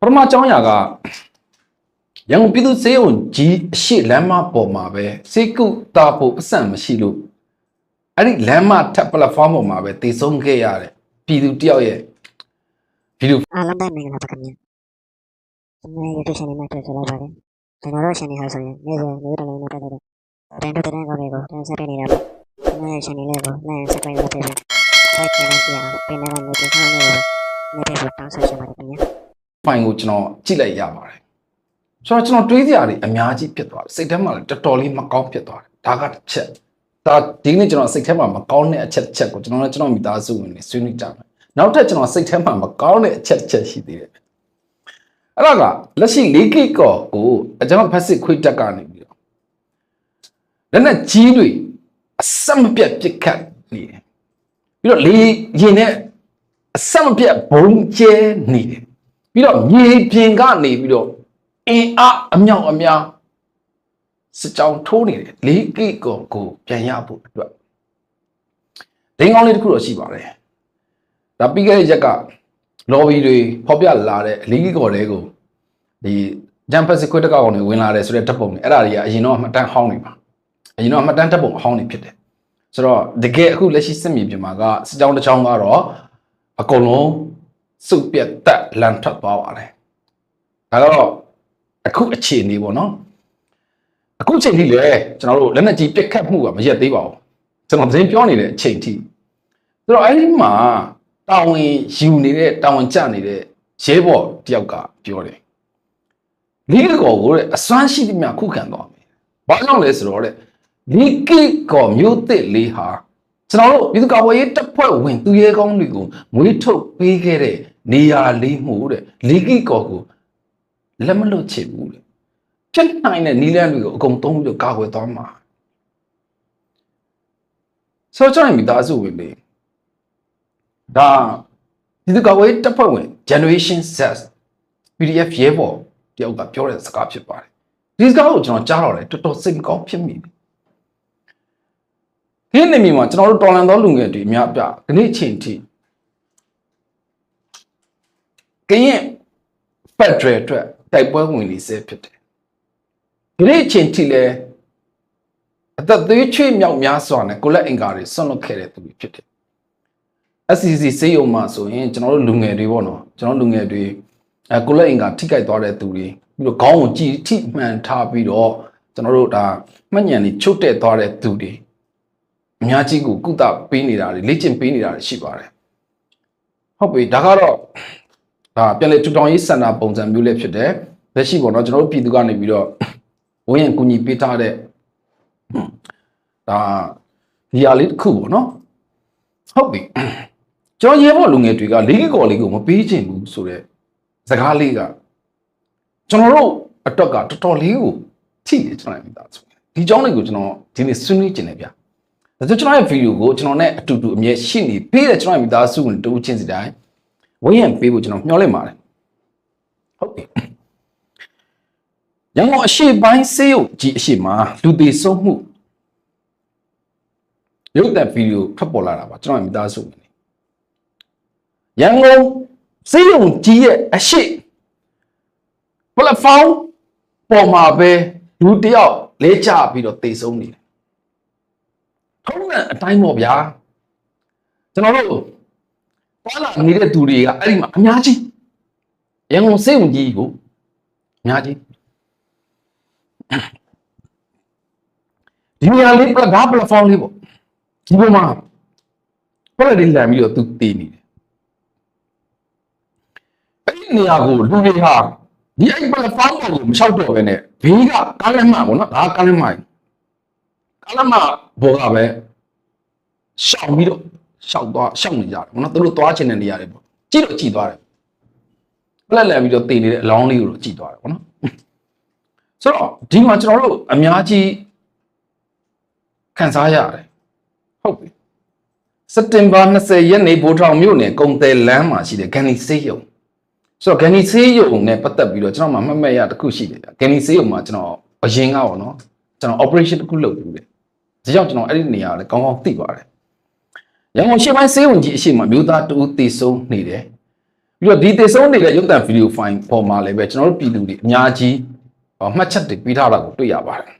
ပထမအကြောင်းအရာကရန်ကုန်ပြည်သူ့စေယုံကြီးအရှိလမ်းမပေါ်မှာပဲစေကုတာဖို့အဆန့်မရှိလို့အဲ့ဒီလမ်းမထပ်ပလက်ဖောင်းပေါ်မှာပဲတည်ဆုံးခဲ့ရတဲ့ပြည်သူတယောက်ရဲ့ဗီဒီယိုအားလုံးပဲမင်္ဂလာပါခင်ဗျာကျွန်တော် YouTube channel မှာတွေ့ကြလိုက်ပါတယ်ကျွန်တော်တို့ channel ဟာဆိုရင်နေ့စဉ်နေ့တိုင်းနဲ့ပတ်သက်တဲ့တင်တူတဲ့ကောင်းတွေကိုတင်ဆက်ပေးနေတာပါကျွန်တော်ရဲ့ channel လေးကို like subscribe လုပ်ပေးပြီး like ချင်တဲ့ကြည့်အောင်ပြင်နေတဲ့ notification လေးကိုနေ့တိုင်းတောင်းဆိုချင်ပါတယ်ခင်ဗျာ ဖိုင်ကိုကျွန်တော်ကြည့်လိုက်ရပါတယ်ဆိုတော့ကျွန်တော်တွေးစရာတွေအများကြီးဖြစ်သွားတယ်စိတ်ထဲမှာလည်းတော်တော်လေးမကောင်းဖြစ်သွားတယ်ဒါကတစ်ချက်ဒါဒီနေ့ကျွန်တော်စိတ်ထဲမှာမကောင်းတဲ့အချက်တစ်ချက်ကိုကျွန်တော်လည်းကျွန်တော်မိသားစုဝင်တွေဆွေးနွေးကြမယ်နောက်ထပ်ကျွန်တော်စိတ်ထဲမှာမကောင်းတဲ့အချက်တစ်ချက်ရှိသေးတယ်အဲ့ဒါကလက်ရှိ၄ကိကောကိုအကျွန်တော်ဖက်စစ်ခွေးတက်ကနေပြီးတော့လက်နဲ့ကြီးတွေအဆက်မပြတ်ပစ်ခတ်နေတယ်ပြီးတော့လေရင်နဲ့အဆက်မပြတ်ဘုံကျဲနေတယ် ပြီးတော့မြေပြင်ကနေပြီးတော့အင်အားအမြောက်အများစစ်ကြောင်းထိုးနေတယ်လေးကိကောကိုပြန်ရဖို့အတွက်ဒင်းကောင်းလေးတစ်ခုတော့ရှိပါတယ်ဒါပြီးခဲ့တဲ့ရက်က lobby တွေဖောက်ပြလာတဲ့လေးကိကောတွေကိုဒီဂျမ်ဖက်စစ်ခွတ်တကောက်ကောင်တွေဝင်လာတယ်ဆိုတဲ့ဓာတ်ပုံတွေအဲ့ဒါတွေကအရင်တော့အမှတ်တမ်းဟောင်းနေပါအရင်တော့အမှတ်တမ်းဓာတ်ပုံအဟောင်းနေဖြစ်တယ်ဆိုတော့တကယ်အခုလက်ရှိစစ်မြေပြင်မှာကစစ်ကြောင်းတစ်ချောင်းကတော့အကုန်လုံး စုပ်ပြတ်တက်လန်ထွက်သွားပါတယ်ဒါကတော့အခုအခြေအနေပေါ့နော်အခုအချိန်ထိလေကျွန်တော်တို့လက်နက်ကြီးပစ်ခတ်မှုကမရက်သေးပါဘူးကျွန်တော်သတင်းပြောနေတဲ့အချိန်ထိဆိုတော့အဲ့ဒီမှာတာဝန်ယူနေတဲ့တာဝန်ကျနေတဲ့ရဲဘော်တယောက်ကပြောတယ်လိကကောကိုတဲ့အစွမ်းရှိသမျှခုခံသွားမယ်ဘာကြောင့်လဲဆိုတော့တဲ့လိကိကောမျိုးသစ်လေးဟာ ကျွန်တော်တို့ပြည်သူ့ကာကွယ်ရေးတပ်ဖွဲ့ဝင်သူရဲကောင်းတွေကိုမွေးထုတ်ပေးခဲ့တဲ့နေရာလေးမှုတဲ့လီကီကောကိုလက်မလွတ်ချင်ဘူးတဲ့ပြတ်နိုင်တဲ့နီလန်းတွေကိုအကုန်သုံးပြီးတော့ကာကွယ်သွားမှာဆိုတော့ကျွန်တော်မိသားစုဝင်လေဒါပြည်သူ့ကာကွယ်ရေးတပ်ဖွဲ့ဝင် generation Z PDF ရဲဘော်တယောက်ကပြောတဲ့စကားဖြစ်ပါတယ်ဒီစကားကိုကျွန်တော်ကြားတော့လေတော်တော်စိတ်မကောင်းဖြစ်မိတယ် ဒီနေ့မြေမှာကျွန်တော်တို့တော်လန်သောလူငယ်တွေအများပြဒီနေ့ချိန်ထိကရင်ဖက်ဒရယ်အတွက်တိုက်ပွဲဝင်နေစေဖြစ်တယ်ဒီနေ့ချိန်ထိလည်းအသက်သွေးချွေးမြောက်များစွာနဲ့ကိုလက်အင်္ကာတွေဆွန့်လွတ်ခဲ့တဲ့သူတွေဖြစ်တယ် SCC စေယုံမှာဆိုရင်ကျွန်တော်တို့လူငယ်တွေပေါ့နော်ကျွန်တော်လူငယ်တွေအဲကိုလက်အင်္ကာထိကြိုက်သွားတဲ့သူတွေပြီးတော့ခေါင်းကိုကြည်ထိမှန်ထားပြီးတော့ကျွန်တော်တို့ဒါမှတ်ညံနေချုပ်တဲ့သွားတဲ့သူတွေ အများကြီးကိုကုသပေးနေတာတွေလေ့ကျင့်ပေးနေတာတွေရှိပါတယ်ဟုတ်ပြီဒါကတော့ဒါပြန်လေထူထောင်ရေးစင်တာပုံစံမျိုးလေးဖြစ်တယ်လက်ရှိပေါ့နော်ကျွန်တော်တို့ပြည်သူကနေပြီးတော့ဝင်းရံကူညီပေးထားတဲ့ဟွန်းဒါဒီဟာလေးတစ်ခုပေါ့နော်ဟုတ်ပြီကျွန်တော်ရဲဘော်လူငယ်တွေကလေးကကော်လေးကိုမပေးချင်ဘူးဆိုတော့စကားလေးကကျွန်တော်တို့အတွက်ကတော်တော်လေးကိုထိတယ်ကျွန်တော်မိသားစုဒီအကြောင်းလေးကိုကျွန်တော်ဒီနေ့ဆွေးနွေးချင်တယ်ဗျာ ဒါဆိုကျွန်တော်ရဲ့ဗီဒီယိုကိုကျွန်တော်နဲ့အတူတူအမြဲရှိနေပေးတဲ့ကျွန်တော်ရဲ့မိသားစုဝင်တူချင်းစီတိုင်းဝင်းရံပေးဖို့ကျွန်တော်မျှော်လင့်ပါတယ်ဟုတ်ပြီရန်ကုန်အရှိပိုင်းစေးရုပ်ကြီးအရှိမှာလူသေးဆုံးမှုရုပ်သက်ဗီဒီယိုဖတ်ပေါ်လာတာပါကျွန်တော်ရဲ့မိသားစုဝင်တွေရန်ကုန်စေးရုံကြီးရဲ့အရှိ platform ပေါ်မှာပဲလူတစ်ယောက်လဲကျပြီးတော့တေဆုံးနေတယ် ထုံးတဲ့အတိုင်းပေါ့ဗျာကျွန်တော်တို့သွားလာနေတဲ့သူတွေကအဲ့ဒီမှာအများကြီးရန်ကုန်စေုံကြီးကိုအများကြီးဒီနေရာလေးပလက်ဒါပလက်ဖောင်းလေးပေါ့ဒီပေါ်မှာပလက်လေးလမ်းပြီးတော့သူတည်နေတယ်အဲ့ဒီနေရာကိုလူတွေဟာဒီအဲ့ပလက်ဖောင်းပေါ်ကိုမလျှောက်တော့ဘဲနဲ့ဘေးကကားလမ်းမပေါ့နော်ဒါကကားလမ်းမကြီးကား လမ်းမဘောကပဲရှောင်ပြီးတော့ရှောက်သွားရှောက်နေကြတယ်ဘောနော်သူတို့သွားချင်တဲ့နေရာတွေပေါ့ကြည့်တော့ကြည့်သွားတယ်ပလက်လန်ပြီးတော့တည်နေတဲ့အလောင်းလေးကိုတော့ကြည့်သွားတယ်ဘောနော်ဆိုတော့ဒီမှာကျွန်တော်တို့အများကြီးခံစားရတယ်ဟုတ်ပြီစက်တင်ဘာ20ရက်နေ့ဗိုလ်ထောင်မြို့နယ်ကုံတယ်လမ်းမှာရှိတဲ့ဂန်နီဆေးရုံဆိုတော့ဂန်နီဆေးရုံနဲ့ပတ်သက်ပြီးတော့ကျွန်တော်မှမှတ်မှတ်ရတစ်ခုရှိတယ်ဗျဂန်နီဆေးရုံမှာကျွန်တော်အရင်ကပေါ့နော်ကျွန်တော် operation တစ်ခုလုပ်ပြီးတယ် ဒါကြောင့်ကျွန်တော်အဲ့ဒီနေရာကိုလည်းကောင်းကောင်းသိပါတယ်ရန်ကုန်ရှေ့ပိုင်းစေးဝင်ကြီးအရှိမမျိုးသားတူတည်ဆုံးနေတယ်ပြီးတော့ဒီသေဆုံးနေတဲ့ရုပ်သံဗီဒီယိုဖိုင်ပေါ်မှာလည်းပဲကျွန်တော်တို့ပြည်သူတွေအများကြီးဟောမှတ်ချက်တွေပေးထားတာကိုတွေ့ရပါတယ်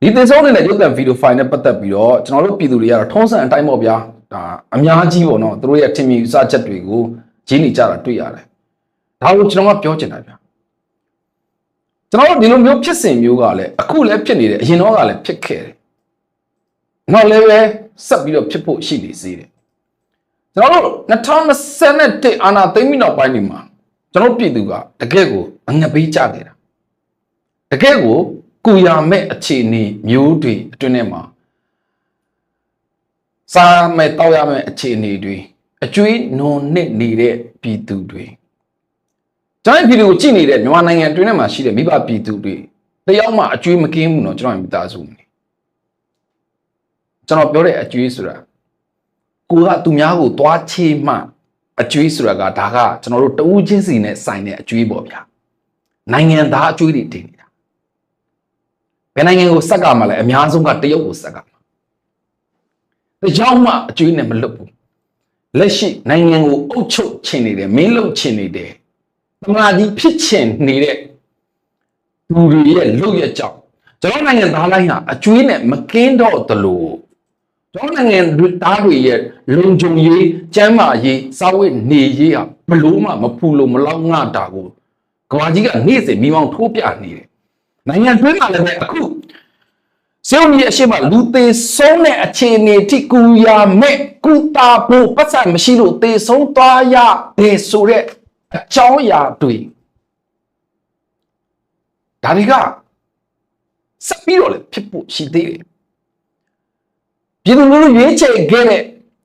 ဒီသေဆုံးနေတဲ့ရုပ်သံဗီဒီယိုဖိုင်နဲ့ပတ်သက်ပြီးတော့ကျွန်တော်တို့ပြည်သူတွေကတော့ထုံးစံအတိုင်းပေါ့ဗျာဒါအများကြီးပေါ့နော်သူတို့ရဲ့ထင်မြင်ယူဆချက်တွေကိုဂျင်းနေကြတာတွေ့ရတယ်ဒါကိုကျွန်တော်ကပြောချင်တာဗျာ ကျွန်တော်တို့ဒီလိုမျိုးဖြစ်စဉ်မျိုးကလည်းအခုလည်းဖြစ်နေတယ်အရင်တော့ကလည်းဖြစ်ခဲ့တယ်နောက်လည်းပဲဆက်ပြီးတော့ဖြစ်ဖို့ရှိနေသေးတယ်ကျွန်တော်တို့2021အာနာသိမ့်ပြီးနောက်ပိုင်းဒီမှာကျွန်တော်ပြည်သူကတကယ့်ကိုအငပေးကြခဲ့တာတကယ့်ကိုကုရမဲ့အခြေအနေမျိုးတွေအတွင်းထဲမှာစားမဲ့တောက်ရမဲ့အခြေအနေတွေအကျွေးနုံနစ်နေတဲ့ပြည်သူတွေ ကျွန်တော်ပြည်သူကိုကြည့်နေတဲ့မြန်မာနိုင်ငံအတွင်းထဲမှာရှိတဲ့မိဘပြည်သူတွေတယောက်မှအကျွေးမကင်းဘူးနော်ကျွန်တော်မိသားစုနေကျွန်တော်ပြောတဲ့အကျွေးဆိုတာကိုကသူများကိုသွားချေမှအကျွေးဆိုတာကဒါကကျွန်တော်တို့တဦးချင်းစီနဲ့ဆိုင်တဲ့အကျွေးပေါ့ဗျာနိုင်ငံသားအကျွေးတွေတင်နေတာဘယ်နိုင်ငံကိုစက်ကမှလည်းအများဆုံးကတရုတ်ကိုစက်ကမှာတကြောင်မှအကျွေးနဲ့မလွတ်ဘူးလက်ရှိနိုင်ငံကိုအုပ်ချုပ်ချင်နေတယ်မင်းလုပ်ချင်နေတယ် တမန်ကြီးဖြစ်ချင်နေတဲ့သူတွေရဲ့လုပ်ရကြောင်းကျွန်တော်နိုင်ငံသားတိုင်းဟာအကျွေးနဲ့မကင်းတော့သလိုကျွန်တော်နိုင်ငံသားတွေရဲ့လုံခြုံရေးကျန်းမာရေးစာဝတ်နေရေးဟာဘလို့မှမဖူလို့မလောက်ငှတာကိုကဘာကြီးကနေ့စဉ်မိမောင်းထိုးပြနေတယ်နိုင်ငံတွင်းမှာလည်းပဲအခုစေုံကြီးအရှိမလူသေးဆုံးတဲ့အခြေအနေထိကူရမဲ့ကုတာဖို့ပတ်စံမရှိလို့သေဆုံးသွားရတဲ့ဆိုတဲ့ အကြောင်းအရာတွေဒါတွေကစပ်ပြီးတော့လည်းဖြစ်ဖို့ရှိသေးတယ်ပြည်သူလူထုရွေးချယ်ခဲ့တဲ့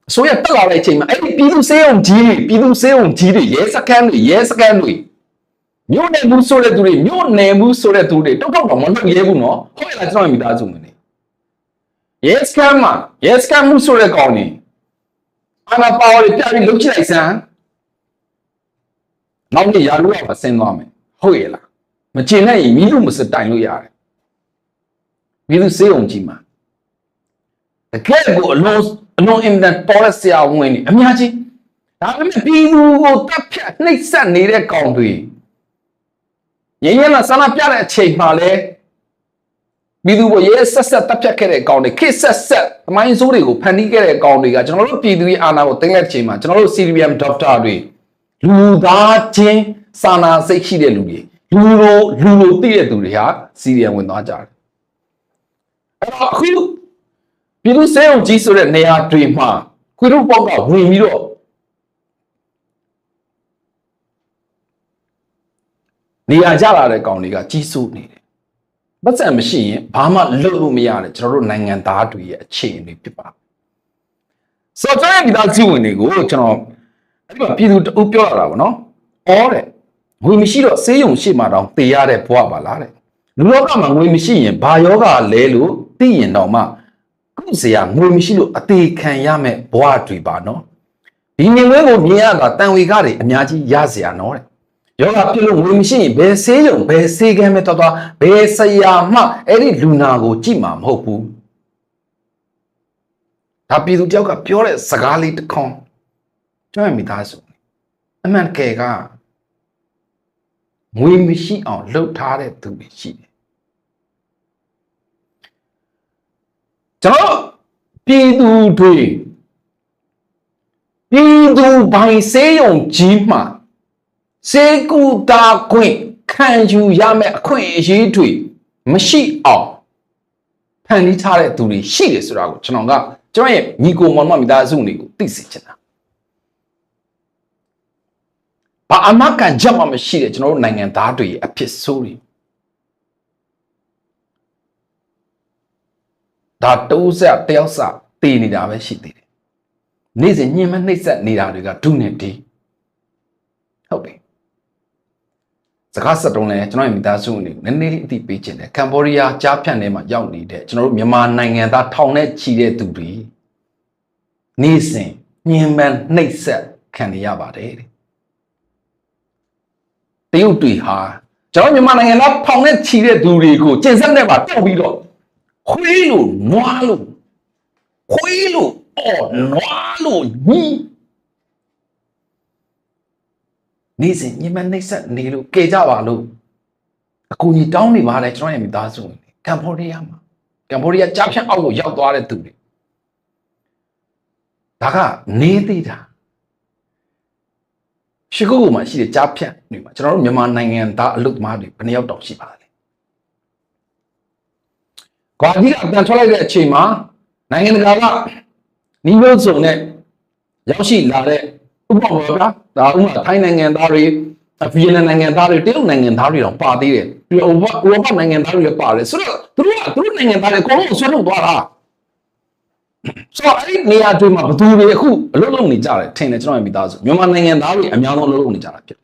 အစိုးရတက်လာတဲ့အချိန်မှာအဲ့ဒီပြည်သူစေုံကြီးတွေပြည်သူစေုံကြီးတွေရဲစခန်းတွေရဲစခန်းတွေမြို့နယ်မှုဆိုတဲ့သူတွေမြို့နယ်မှုဆိုတဲ့သူတွေတောက်တောက်တော့မလုပ်ရဲဘူးနော်ဟုတ်ရလားကျွန်တော်မိသားစုနေနေရဲစခန်းမှာရဲစခန်းမှုဆိုတဲ့ကောင်ကြီးအနာပါဝါတွေပြပြီးလုပ်ချလိုက်စမ်း နောက်နေ့ရာလူကမဆင်းသွားမယ်ဟုတ်ရဲ့လားမကျင်နဲ့ရင်မိလူမစတိုင်လို့ရတယ်မိလူစေးုံကြီးမှာတကယ်ကိုအလုံးအလုံးအင်တန်ပေါ်ရဆရာဝင်နေအများကြီးဒါပေမဲ့ပြည်သူကိုတပ်ဖြတ်နှိပ်စက်နေတဲ့ကောင်တွေရင်းရင်းလာဆန္ဒပြတဲ့အချိန်မှာလဲပြည်သူကိုရဲဆက်ဆက်တပ်ဖြတ်ခဲ့တဲ့ကောင်တွေခစ်ဆက်ဆက်သမိုင်းဆိုးတွေကိုဖန်တီးခဲ့တဲ့ကောင်တွေကကျွန်တော်တို့ပြည်သူရဲ့အာဏာကိုတင်တဲ့အချိန်မှာကျွန်တော်တို့ CDM Doctor တွေ လူသားချင်းစာနာစိတ်ရှိတဲ့လူတွေလူလိုလူလိုသိတဲ့သူတွေဟာ CDM ဝင်သွားကြတယ်အဲ့တော့အခုပြည်သူစေုံကြီးဆိုတဲ့နေရာတွေမှာခွေးတို့ပေါက်ကဝင်ပြီးတော့နေရာကြလာတဲ့ကောင်တွေကကြီးစိုးနေတယ်။ပတ်စံမရှိရင်ဘာမှလုပ်လို့မရတယ်ကျွန်တော်တို့နိုင်ငံသားတွေရဲ့အခြေအနေဖြစ်ပါ။ဆိုတော့ကျွန်တော်မိသားစုဝင်တွေကိုကျွန်တော် အဲ့ဒီမှာပြည်သူတူပြောလာတာဗောနော်ဩတဲ့ငွေမရှိတော့ဆေးရုံရှိမှတောင်တေရတဲ့ဘဝပါလားတဲ့လူလောကမှာငွေမရှိရင်ဘာယောဂလဲလို့သိရင်တော့မှခုစရာငွေမရှိလို့အသေးခံရမဲ့ဘဝတွေပါနော်ဒီနေဝဲကိုမြင်ရတာတန်ဝေကတွေအများကြီးရစရာနော်တဲ့ယောဂပြုလို့ငွေမရှိရင်ဘယ်ဆေးရုံဘယ်ဆေးကမ်းပဲတော်တော်ဘယ်ဆရာမှအဲ့ဒီလူနာကိုကြည့်မှာမဟုတ်ဘူးဒါပြည်သူတယောက်ကပြောတဲ့စကားလေးတစ်ခွန်း ကျွန်တော်မိသားစုအမှန်တကယ်ကငွေမရှိအောင်လှုပ်ထားတဲ့သူတွေရှိတယ်ကျွန်တော်ပြည်သူတွေပြည်သူဘိုင်စေးရုံကြီးမှာစေကူတာခွင့်ခံယူရမယ့်အခွင့်အရေးတွေမရှိအောင်ဖန်တီးထားတဲ့သူတွေရှိတယ်ဆိုတာကိုကျွန်တော်ကကျွန်တော်ရဲ့ညီကိုမောင်မမိသားစုတွေကိုသိစေချင်တာ ဘာအမကန်ချက်မှမရှိတဲ့ကျွန်တော်တို့နိုင်ငံသားတွေရဲ့အဖြစ်ဆိုးတွေဒါတိုးဆက်တယောက်စတည်နေတာပဲရှိသေးတယ်နေ့စဉ်ညှင်းမနှိပ်ဆက်နေတာတွေကဒုနဲ့ဒီဟုတ်ပြီစကားဆက်တုံးလဲကျွန်တော်ရဲ့မိသားစုအနေနဲ့နည်းနည်းလေးအသိပေးခြင်းတယ်ကမ်ဘောဒီးယားကြားဖြန့်ထဲမှာရောက်နေတဲ့ကျွန်တော်တို့မြန်မာနိုင်ငံသားထောင်နဲ့ချီတဲ့သူတွေနေ့စဉ်ညှင်းမနှိပ်ဆက်ခံနေရပါတယ်တဲ့တ ရုတ်တွေဟာကျွန်တော်မြန်မာနိုင်ငံသားဖောင်နဲ့ချီတဲ့သူတွေကိုကျင်စက်နဲ့ပါတောက်ပြီးတော့ခွေးလို့နွားလို့ခွေးလို့အော်နွားလို့ညီနေ့စဉ်ညမနှိမ့်ဆက်နေလို့ကေကြပါလို့အကူကြီးတောင်းနေပါတယ်ကျွန်တော်ရဲ့မိသားစုဝင်ကမ်ဘောဒီးယားမှာကမ်ဘောဒီးယားကြားဖြတ်အောက်ကိုရောက်သွားတဲ့သူတွေဒါကနေသေးတာ ရှိကုတ်ကူမှာရှိတဲ့ကြားဖြတ်နေမှာကျွန်တော်တို့မြန်မာနိုင်ငံသားအလုပ်သမားတွေဘယ်နှယောက်တောင်ရှိပါလဲကွာကြီးကအတန်ထွက်လိုက်တဲ့အချိန်မှာနိုင်ငံတကာကနီးလို့စုံနဲ့ရောက်ရှိလာတဲ့ဥပမာပါဗျာဒါဥပမာထိုင်းနိုင်ငံသားတွေဗီယက်နမ်နိုင်ငံသားတွေတရုတ်နိုင်ငံသားတွေတော့ပါသေးတယ်ပြီးတော့ဥပမာဥပမာနိုင်ငံသားတွေလည်းပါတယ်ဆိုတော့သူတို့ကသူတို့နိုင်ငံသားတွေအကုန်လုံးဆွဲထုတ်သွားတာ ဆိုတော့အဲ့ဒီနေရာတွေမှာဘယ်သူတွေအခုအလုပ်လုပ်နေကြတယ်ထင်တယ်ကျွန်တော်ရဲ့မိသားစုမြန်မာနိုင်ငံသားတွေအများဆုံးအလုပ်လုပ်နေကြတာဖြစ်တယ်။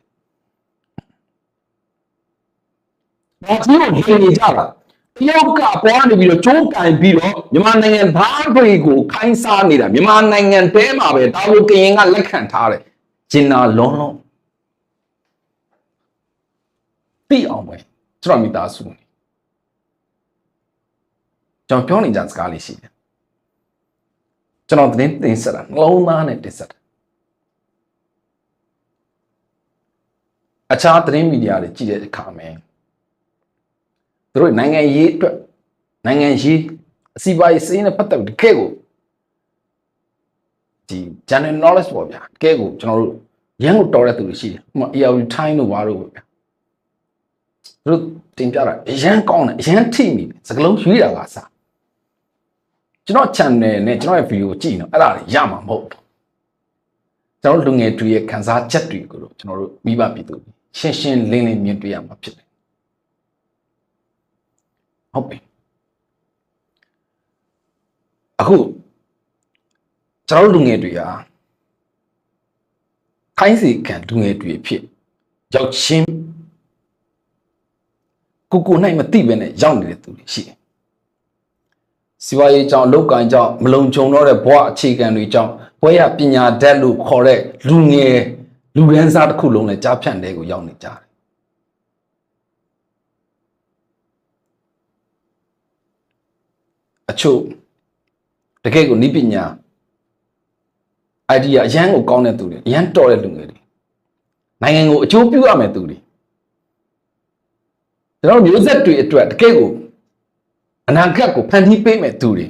ဘာလို့လဲနေကြတာတယောက်ကပေါ်ကနေပြီးတော့ကျိုးကန်ပြီးတော့မြန်မာနိုင်ငံသားတွေကိုခိုင်းစားနေတာမြန်မာနိုင်ငံတဲမှာပဲဒါကိုကရင်ကလက်ခံထားတယ်ဂျင်နာလုံးလုံးသိအောင်ပဲကျွန်တော်မိသားစုနေကျွန်တော်ပြောနေကြစကားလေးရှိတယ် ကျွန်တော်သတင်းတင်ဆက်တာနှလုံးသားနဲ့တင်ဆက်တာအခြားသတင်းမီဒီယာတွေကြည့်တဲ့အခါမှာသူတို့နိုင်ငံရေးအတွက်နိုင်ငံရေးအစီအပွားရေးစည်းနဲ့ပတ်သက်ပြီးတကယ့်ကိုဒီ general knowledge ပေါ့ဗျာတကယ့်ကိုကျွန်တော်တို့ရန်ကိုတော်တဲ့သူတွေရှိတယ်ဥပမာ AR time တို့ဘာတို့ပေါ့ဗျာသူတို့တင်ပြတာအရန်ကောင်းတယ်အရန်ထိမိတယ်စကလုံးရွေးတာကစား ကျွန်တော် channel နဲ့ကျွန်တော်ရဲ့ video ကိုကြည့်နေတော့အဲ့ဒါတွေရမှာမဟုတ်ဘူးကျွန်တော်တို့လူငယ်တွေရဲ့ခံစားချက်တွေကိုတော့ကျွန်တော်တို့မိဘပြည်သူရှင်းရှင်းလင်းလင်းမြင်တွေ့ရမှာဖြစ်တယ်ဟုတ်ပြီအခုကျွန်တော်တို့လူငယ်တွေဟာခိုင်းစီခံလူငယ်တွေဖြစ်ရောက်ချင်းကိုကိုနိုင်မသိပဲနဲ့ရောက်နေတဲ့သူတွေရှိတယ် စီဝါရေးကြောင့်အလောက်ကန်ကြောင့်မလုံခြုံတော့တဲ့ဘဝအခြေခံတွေကြောင့်ဘွဲရပညာတတ်လို့ခေါ်တဲ့လူငယ်လူရန်စားတစ်ခုလုံးနဲ့ကြားဖြန့်တဲ့ကိုရောက်နေကြတယ်အချို့တကယ့်ကိုနိပညာ idea အရန်ကိုကောင်းတဲ့သူတွေအရန်တော်တဲ့လူငယ်တွေနိုင်ငံကိုအကျိုးပြုရမယ်သူတွေကျွန်တော်တို့မျိုးဆက်တွေအတွက်တကယ့်ကို အနာဂတ်ကိုဖန်တီးပေးမယ်သူတွေ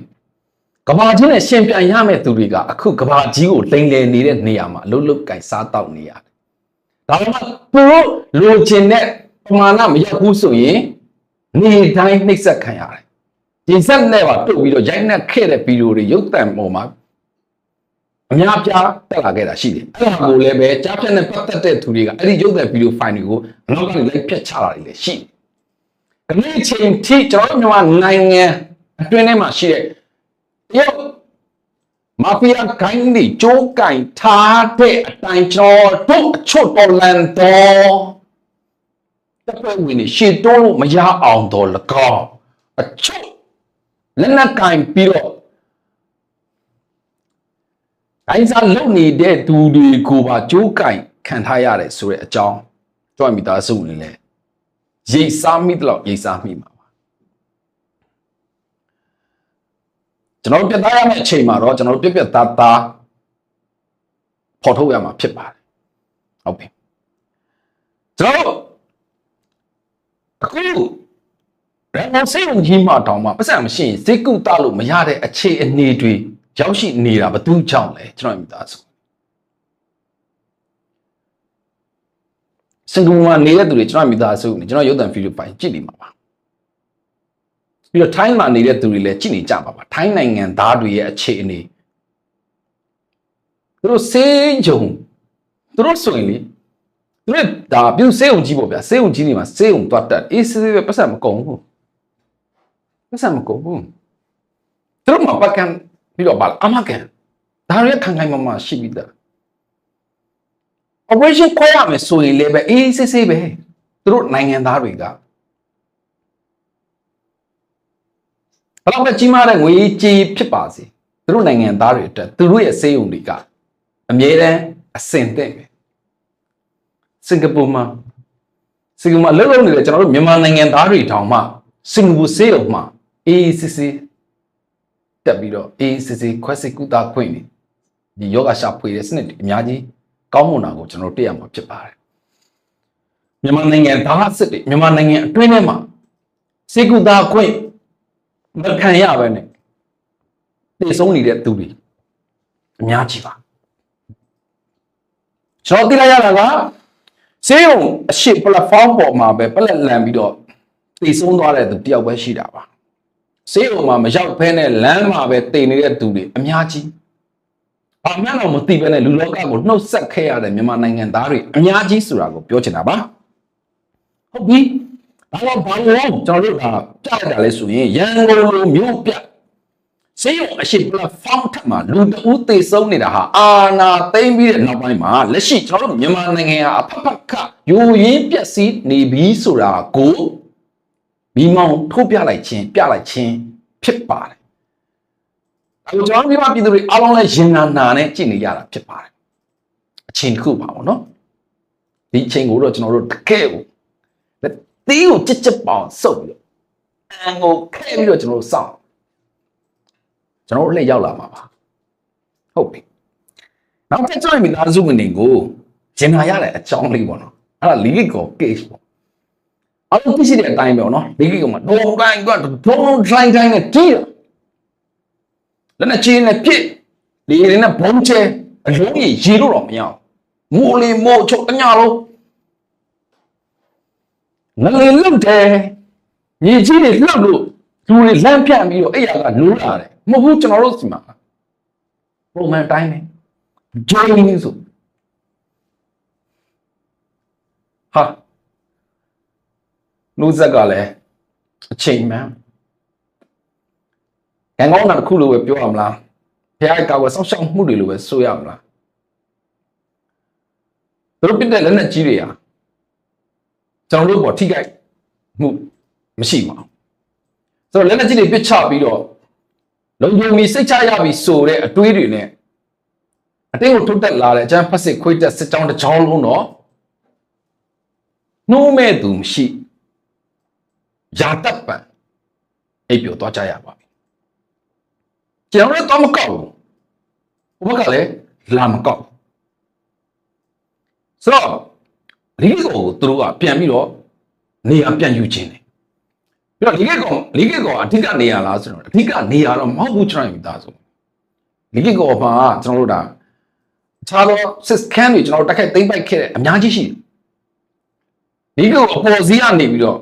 ကဘာကြီးနဲ့ရှင်ပြန်ရမယ်သူတွေကအခုကဘာကြီးကိုလိမ်လည်နေတဲ့နေရာမှာအလုံးလုံးကင်စားတောက်နေရတယ်ဒါပေမဲ့သူတို့လိုချင်တဲ့ပမာဏမရောက်ဘူးဆိုရင်နေတိုင်းနှိပ်စက်ခံရတယ်ဒီဆက်နဲ့ပါတုတ်ပြီးတော့ရိုက်နှက်ခဲ့တဲ့ဗီဒီယိုတွေရုပ်သံပေါ်မှာအများပြားတက်လာခဲ့တာရှိတယ်အဲ့ဒါကိုလည်းပဲကြားဖြတ်နဲ့ပတ်သက်တဲ့သူတွေကအဲ့ဒီရုပ်သံဗီဒီယိုဖိုင်တွေကိုအနောက်ကနေလိုက်ဖြတ်ချတာတွေလည်းရှိတယ်။ ဒီနေ့ချိန်ထိကျွန်တော်တို့မြန်မာနိုင်ငံအတွင်းထဲမှာရှိတဲ့တရုတ်မာဖီးယားဂိုင်းတွေကြိုးကင်ထားတဲ့အတိုင်းကျွန်တော်တို့အချွတ်တော်လန်တော်တပ်ဖွဲ့ဝင်တွေရှေ့တိုးလို့မရအောင်တော့၎င်းအချွတ်လက်နက်ကင်ပြီးတော့အိုင်းစားလုံနေတဲ့သူတွေကိုပါကြိုးကင်ခံထားရတယ်ဆိုတဲ့အကြောင်းကြွမိသားစုနေလဲ ရိတ်စားမိတော့ရိတ်စားမိမှာပါကျွန်တော်ပြတ်သားရမယ့်အချိန်မှာတော့ကျွန်တော်ပြက်ပြက်သားသားဖော်ထုတ်ရမှာဖြစ်ပါတယ်ဟုတ်ပြီကျွန်တော်အခုရန်ကုန်စိတ်ဝင်ကြီးမှတောင်မှပတ်စံမရှိရင်စိတ်ကုတလို့မရတဲ့အခြေအနေတွေရောက်ရှိနေတာဘသူကြောင့်လဲကျွန်တော်မိသားစု စင်ကာပူမှာနေတဲ့သူတွေကျွန်တော်မိသားစုနေကျွန်တော်ရုပ်သံဗီဒီယိုပိုင်ကြည့်နေမှာပါပြီးတော့ထိုင်းမှာနေတဲ့သူတွေလည်းကြည့်နေကြပါပါထိုင်းနိုင်ငံသားတွေရဲ့အခြေအနေသူတို့စေးကြုံသူတို့ဆိုရင်လေသူတို့ဒါပြုစေးုံကြီးပေါ့ဗျာစေးုံကြီးနေမှာစေးုံတွတ်တက်အေးစေးပဲပတ်စံမကုန်ဘူးပတ်စံမကုန်ဘူးသူတို့မှာပတ်ကန်ပြီးတော့ဗာအမကန်ဒါတွေခံခိုင်မာမာရှိပြီးသား operation ခွဲရမယ်ဆိုရင်လည်းပဲအေးဆေးဆေးပဲသူတို့နိုင်ငံသားတွေကဘယ်တော့မှကြီးမားတဲ့ငွေကြေးဖြစ်ပါစေသူတို့နိုင်ငံသားတွေအတွက်သူတို့ရဲ့စေယုံတွေကအမြဲတမ်းအစင်တဲ့ပဲစင်ကာပူမှာစင်ကာပူမှာလှုပ်လှုပ်နေတဲ့ကျွန်တော်တို့မြန်မာနိုင်ငံသားတွေတောင်မှစင်ကာပူစေယုံမှာအေးဆေးဆေးတက်ပြီးတော့အေးဆေးဆေးခွဲစိတ်ကုသခွင့်နေဒီယောဂရှာဖွေတဲ့စနစ်တွေအများကြီး ကောင်းမွန်တာကိုကျွန်တော်တို့တွေ့ရမှာဖြစ်ပါတယ်မြန်မာနိုင်ငံဒါစစ်တွေမြန်မာနိုင်ငံအတွင်းထဲမှာစေကူတာခွင့်မခံရပဲနဲ့တည်ဆုံးနေတဲ့သူတွေအများကြီးပါကျွန်တော်သိလိုက်ရတာကစေယုံအရှိ platform ပေါ်မှာပဲပလက်လန်ပြီးတော့တည်ဆုံးသွားတဲ့သူတယောက်ပဲရှိတာပါစေယုံမှာမရောက်ဖဲနဲ့လမ်းမှာပဲတည်နေတဲ့သူတွေအများကြီး ဘာမှတော့မသိပဲနဲ့လူလောကကိုနှုတ်ဆက်ခဲ့ရတဲ့မြန်မာနိုင်ငံသားတွေအများကြီးဆိုတာကိုပြောချင်တာပါဟုတ်ပြီဒါတော့ဘာလို့ကျွန်တော်တို့ကကြားရတာလဲဆိုရင်ရန်ကုန်လိုမြို့ပြစေယုံအရှိ platform ထက်မှာလူတဦးသေဆုံးနေတာဟာအာနာသိမ့်ပြီးတဲ့နောက်ပိုင်းမှာလက်ရှိကျွန်တော်တို့မြန်မာနိုင်ငံဟာအဖက်ဖက်ကယိုရင်းပြက်စီးနေပြီဆိုတာကိုမိမောင်ထုတ်ပြလိုက်ခြင်းပြလိုက်ခြင်းဖြစ်ပါတယ်။ အဲကျွန်တော်တို့ဒီမှာပြည်သူတွေအားလုံးလည်းရင်နာနာနဲ့ကြည်နေရတာဖြစ်ပါတယ်။အချိန်တစ်ခုပါပေါ့နော်။ဒီအချိန်ကိုတော့ကျွန်တော်တို့တကယ်ကိုသီးကိုကြစ်ကြစ်ပေါအောင်စုပ်ပြီးတော့အန်ကိုခဲပြီးတော့ကျွန်တော်တို့စောင့်ကျွန်တော်တို့လည်းရောက်လာမှာပါဟုတ်ပြီနောက်ထပ်ကျွန်တော်မိသားစုဝင်တွေကိုဂျင်နာရတဲ့အကြောင်းလေးပေါ့နော်အဲ့ဒါလီလီကို case ပေါ့အဲ့လိုသိရှိတဲ့အတိုင်းပဲပေါ့နော်လီလီကိုမှဒုံတိုင်းကဒုံဒုံတိုင်းတိုင်းနဲ့တီးတော့ လည်းနဲ့ချင်းနဲ့ပြစ်လေရင်နဲ့ဘုံချဲအလုံးကြီးရေလို့တော့မရအောင်မိုးလေးမိုးချုပ်အညာလုံးငလေလုတ်တယ်ညီကြီးတွေလှုပ်လို့လူတွေလမ်းဖြန့်ပြီးတော့အဲ့ရကနိုးလာတယ်မဟုတ်ဘူးကျွန်တော်တို့စီမှာပုံမှန်တိုင်းပဲဂျိန်းဆိုဟာလူဇက်ကလည်းအချိန်မှန် ရန်ကုန်ကတစ်ခုလိုပဲပြောရမလားဖခင်ကောက်ဝယ်ဆောက်ရှောက်မှုတွေလိုပဲဆိုရမလားသူတို့ပြတဲ့လက်နက်ကြီးတွေဟာကျွန်တော်တို့ပေါ်ထိခိုက်မှုမရှိပါဘူးဆိုတော့လက်နက်ကြီးတွေပစ်ချပြီးတော့လုံခြုံပြီးစိတ်ချရပြီဆိုတဲ့အတွေးတွေနဲ့အတင်းကိုထုတ်တက်လာတဲ့အကျန်းဖက်စစ်ခွေးတက်စစ်ကြောင်းတစ်ကြောင်းလုံးတော့နှိုးမဲ့သူမရှိယာတပ်ပံအိပ်ပျော်သွားကြရပါပြီ ကျွန်တော်လည်းတော့မကောက်ဘူးဘုဘကလည်းလာမကောက်ဆိုတော့လီဂကိုသူတို့ကပြန်ပြီးတော့နေရာပြန်ယူခြင်းတယ်ပြီးတော့လီဂကောင်လီဂကောင်အထက်ကနေရာလားဆိုတော့အထက်ကနေရာတော့မဟုတ်ဘူးကျွန်တော်မိသားစုလီဂကောင်မှာကျွန်တော်တို့ဒါအခြားသော sys scan တွေကျွန်တော်တက်ခိုက်သိမ့်ပိုက်ခဲ့တဲ့အများကြီးရှိတယ်လီဂကိုအပေါ်စီးကနေပြီးတော့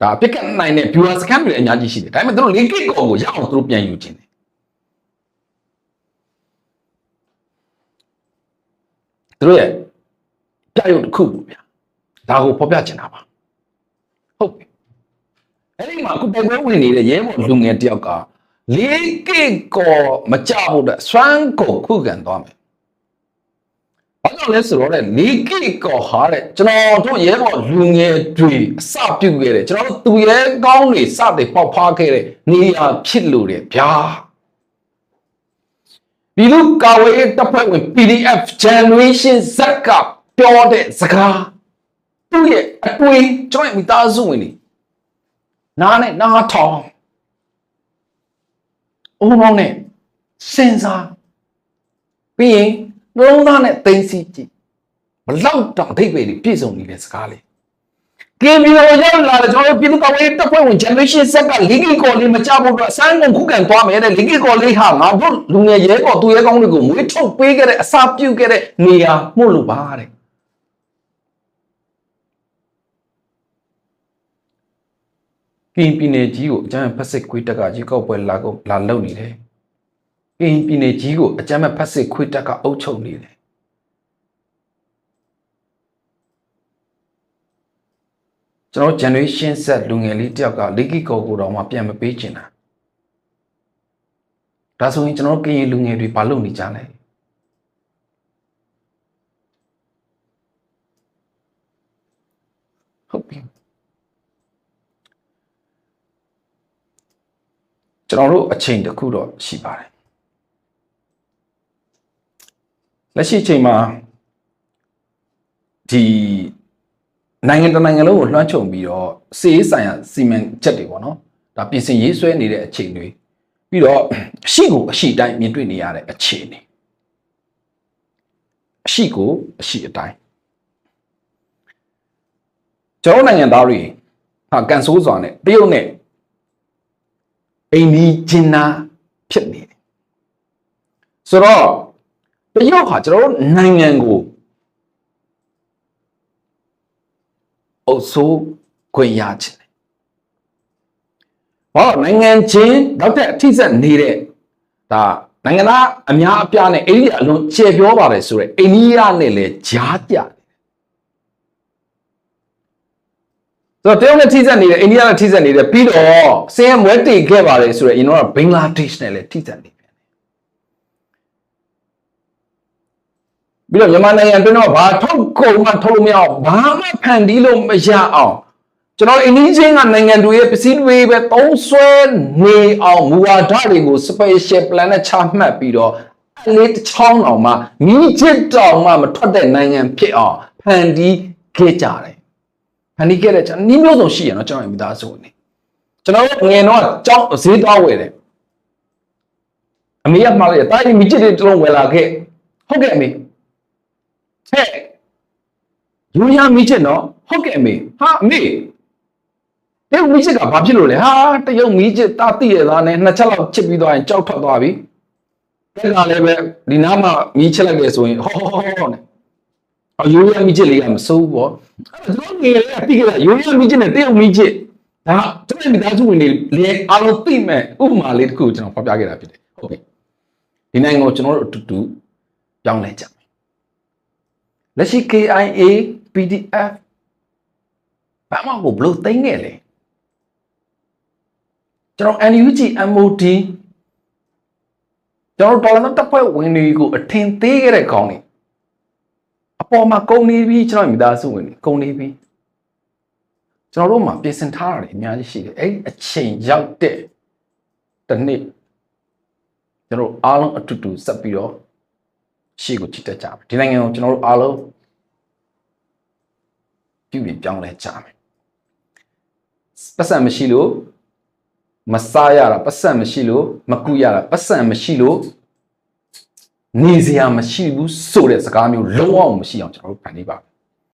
ဒါပြက်ကနိုင်တဲ့ viewer scan တွေအများကြီးရှိတယ်ဒါပေမဲ့သူတို့လီဂကောင်ကိုရအောင်သူတို့ပြန်ယူခြင်းတယ်သူတို့ရဲ့ပြရုပ်တစ်ခုပေါ့ဗျာဒါကိုဖော်ပြချင်တာပါဟုတ်ပြီအဲ့ဒီမှာအခုပိုက်ပွဲဝင်နေတဲ့ရဲဘော်လူငယ်တယောက်ကလေးကိကောမကြဖို့အတွက်စွမ်းကုန်ခုခံသွားမယ် ဘာကြောင့်လဲဆိုတော့လေလေးကိကောဟာတဲ့ကျွန်တော်တို့ရဲဘော်လူငယ်တွေအစပြုတ်ခဲ့တယ်ကျွန်တော်တို့သူရဲကောင်းတွေစတဲ့ပေါက်ဖားခဲ့တဲ့နေရာဖြစ်လို့တယ်ဗျာဒီလူကာဝေးတပ်ဖွဲ့ဝင် PDF generation Z ကပြောတဲ့စကားသူ့ရဲ့အတွေးကျွန်တော်မိသားစုဝင်တွေနားနဲ့နားထောင်အုံမောင်းနဲ့စဉ်းစားပြီးရင် နှလုံးသားနဲ့သိသိကြည့်ဘလောက်တောင်အထိပ်ပဲပြည့်စုံနေတဲ့စကားလေးကင်ပြီးတော့ရောက်လာတယ်ကျွန်တော်တို့ပြည်သူ့ကော်မတီတပ်ဖွဲ့ဝင် generation Z ကလီဂီကော်လေးမကြဖို့အတွက်အစမ်းကုန်ခုခံသွားမယ်တဲ့လီဂီကော်လေးဟာငါတို့လူငယ်ရဲကော်သူရဲကောင်းတွေကိုမွေးထုတ်ပေးခဲ့တဲ့အစာပြုတ်ခဲ့တဲ့နေရာမှုလို့ပါတဲ့ကင်ပြည်နယ်ကြီးကိုအကြမ်းဖက်စစ်ခွေးတက်ကကြီးကောက်ပွဲလာကုန်လာလုံနေတယ် ကင်ပြည်နယ်ကြီးကိုအကြမ်းဖက်စစ်ခွေးတက်ကအုပ်ချုပ်နေတယ်ကျွန်တော် generation Z လူငယ်လေးတယောက်ကလိကိကောကိုတော့မှပြန်မပေးချင်တာဒါဆိုရင်ကျွန်တော်ကရင်လူငယ်တွေဘာလုပ်နေကြလဲဟုတ်ပြီကျွန်တော်တို့အချိန်တစ်ခုတော့ရှိပါတယ် လက်ရှိအချိန်မှာဒီနိုင်ငံတနိုင်ငံလုံးကိုလွှမ်းခြုံပြီးတော့စီးဆိုင်ရာစီမံချက်တွေပေါ့နော်ဒါပြင်ဆင်ရေးဆွဲနေတဲ့အချိန်တွေပြီးတော့အရှိကိုအရှိတိုင်းမြင်တွေ့နေရတဲ့အခြေအနေအရှိကိုအရှိအတိုင်းကျွန်တော်နိုင်ငံသားတွေဟာကန်ဆိုးစွာနဲ့တရုတ်နဲ့အိမ်ဒီဂျင်နာဖြစ်နေတယ်ဆိုတော့ တရုတ်ဟာကျွန်တော်တို့နိုင်ငံကိုအုပ်ဆိုးခွင့်ရချင်တယ်ဘာလို့နိုင်ငံချင်းတော့တဲ့အထိဆက်နေတဲ့ဒါနိုင်ငံသားအများအပြားနဲ့အိန္ဒိယအလွန်ကျေပြောပါတယ်ဆိုတော့အိန္ဒိယနဲ့လည်းကြားကြတယ်ဆိုတော့တရုတ်နဲ့ထိစပ်နေတယ်အိန္ဒိယနဲ့ထိစပ်နေတယ်ပြီးတော့ဆင်းရဲမွဲတေခဲ့ပါတယ်ဆိုတော့ကျွန်တော်ကဘင်္ဂလားဒေ့ရှ်နဲ့လည်းထိစပ်နေ ပြန်တယ်ပြီးတော့မြန်မာနိုင်ငံအတွင်းတော့ဘာထုတ်ကုန်မှထုတ်လို့မရအောင်ဘာမှဖန်တီးလို့မရအောင်ကျွန်တော်အိန္ဒိချင်းကနိုင်ငံတွေရဲ့ပစ္စည်းတွေပဲသုံးဆွဲနေအောင်မူဝါဒတွေကို special plan နဲ့ချမှတ်ပြီးတော့အလေးတစ်ချောင်းအောင်မှမိချစ်တောင်မှမထွက်တဲ့နိုင်ငံဖြစ်အောင်ဖန်တီးခဲ့ကြတယ်ဖန်တီးခဲ့တဲ့ကျွန်တော်နှီးမျိုးစုံရှိရနော်ကျွန်တော်ရဲ့မိသားစုနေကျွန်တော်တို့ငယ်တော့ကြောင်းဈေးသွားဝယ်တယ်အမေကမှားလိုက်တယ်တာကြီးမိချစ်တွေတစ်လုံးဝယ်လာခဲ့ဟုတ်ကဲ့အမေ ဟဲ့ယူရမိချစ်နော်ဟုတ်ကဲ့အမေဟာအမေတရုတ်မိချစ်ကဘာဖြစ်လို့လဲဟာတရုတ်မိချစ်တာတိရသားနဲ့နှစ်ချက်လောက်ချစ်ပြီးသွားရင်ကြောက်ထွက်သွားပြီတက်ကလည်းပဲဒီနားမှာမိချစ်လိုက်ရဆိုရင်ဟောဟောဟောဟောနဲ့အယူရမိချစ်လေးကမစိုးဘူးပေါ့အဲ့တော့ငယ်လေးကတိကြတာယူရမိချစ်နဲ့တရုတ်မိချစ်ဒါကျွန်တော်မိသားစုဝင်တွေလေအားလုံးသိမဲ့ဥပမာလေးတစ်ခုကျွန်တော်ဖော်ပြခဲ့တာဖြစ်တယ်ဟုတ်ပြီဒီနိုင်ငံကိုကျွန်တော်တို့အတူတူပြောင်းလဲကြမယ် လက်ရှိ KIA PDF ဘာမှကိုဘလို့သိမ့်ခဲ့လေကျွန်တော် NUG MOD ကျွန်တော်တော်လန်တပ်ဖွဲ့ဝင်တွေကိုအထင်သေးခဲ့တဲ့ကောင်းနေအပေါ်မှာကုန်နေပြီကျွန်တော်မိသားစုဝင်တွေကုန်နေပြီကျွန်တော်တို့မှာပြင်ဆင်ထားတာတွေအများကြီးရှိတယ်အဲ့ဒီအချိန်ရောက်တဲ့တစ်နေ့ကျွန်တော်အားလုံးအတူတူဆက်ပြီးတော့ ရှေ့ကိုကြည့်တတ်ကြမယ်ဒီနိုင်ငံကိုကျွန်တော်တို့အားလုံးပြုပြင်ပြောင်းလဲကြမယ်ပတ်စံမရှိလို့မစားရတာပတ်စံမရှိလို့မကူရတာပတ်စံမရှိလို့နေစရာမရှိဘူးဆိုတဲ့စကားမျိုးလုံးဝမရှိအောင်ကျွန်တော်တို့ဖန်တီးပါမယ်